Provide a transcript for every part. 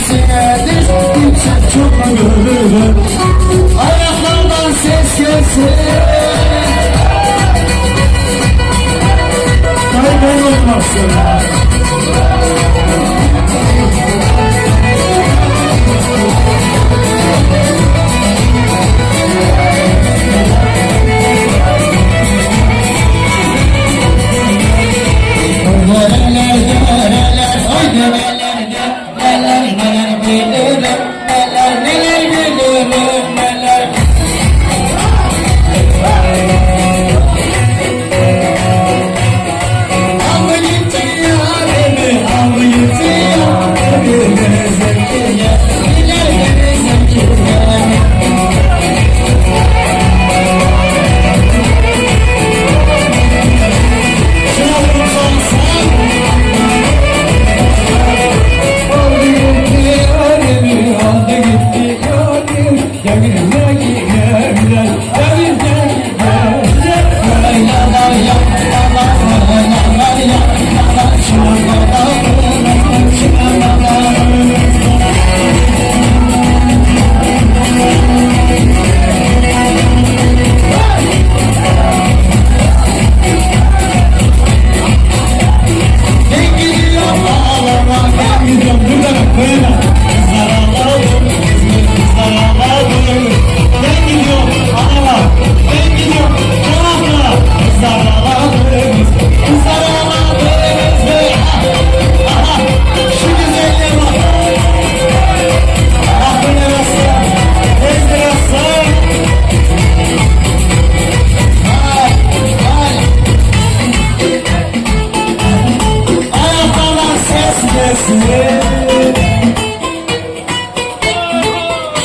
sesinedir Yüksek çok gönlüm Ayaklardan ses gelsin Kaybolmazsın.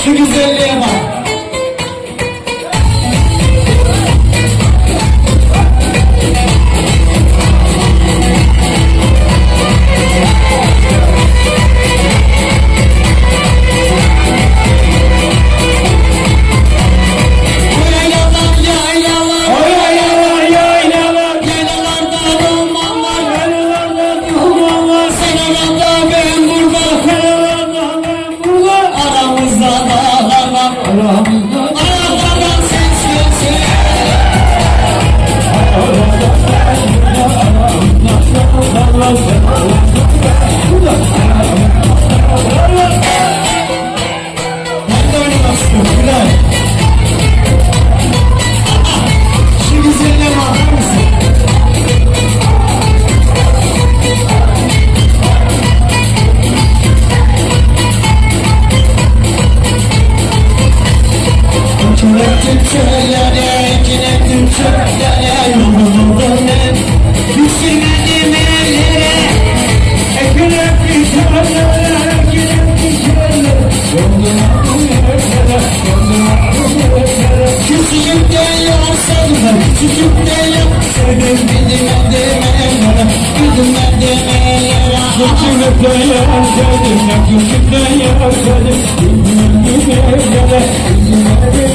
Şu güzelliğe bak. Ram köşelere Gene köşelere Yolumu dönem Düşürmedim ellere Ekülüp düşürlere Ekülüp düşürlere Yolum yerlere Yolum yerlere Küçücük de yansaydım Küçücük de yansaydım Bilmem demem bana Bilmem demem yara Küçücük de yansaydım Küçücük de yansaydım Bilmem demem yara Bilmem demem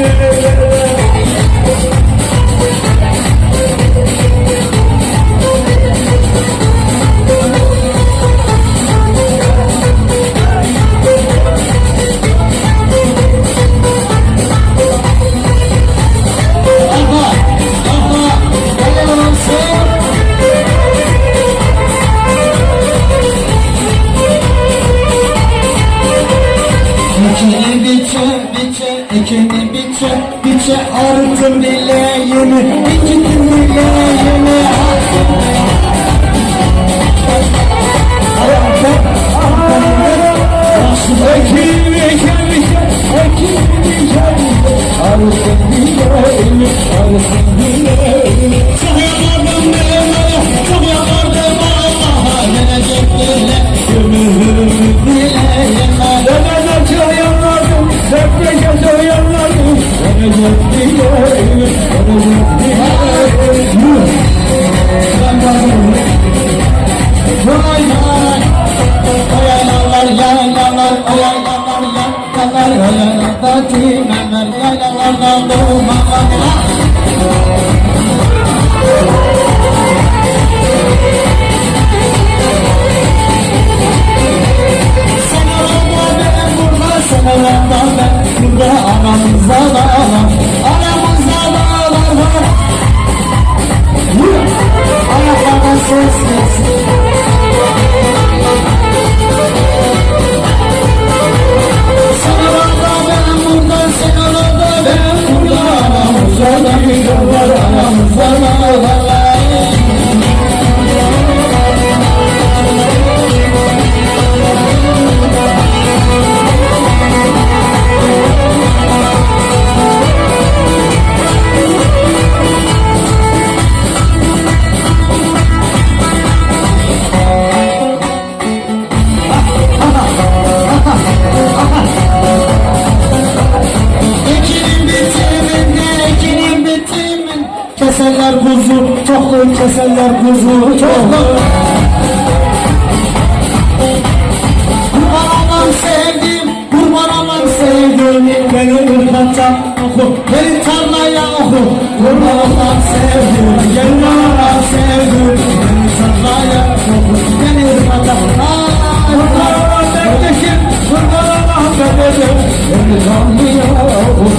biçe ekeni biçe biçe artın bileğimi İki gün bileğimi atsın balık keserler kuzu çok Kurban aman sevdim, kurban aman sevdim. Beni ırgatça oku, beni tarlaya oku. Kurban aman sevdim, gelin aman sevdim Beni tarlaya oku, beni ırgatça Kurban aman kardeşim, kurban aman kardeşim Beni tarlaya oku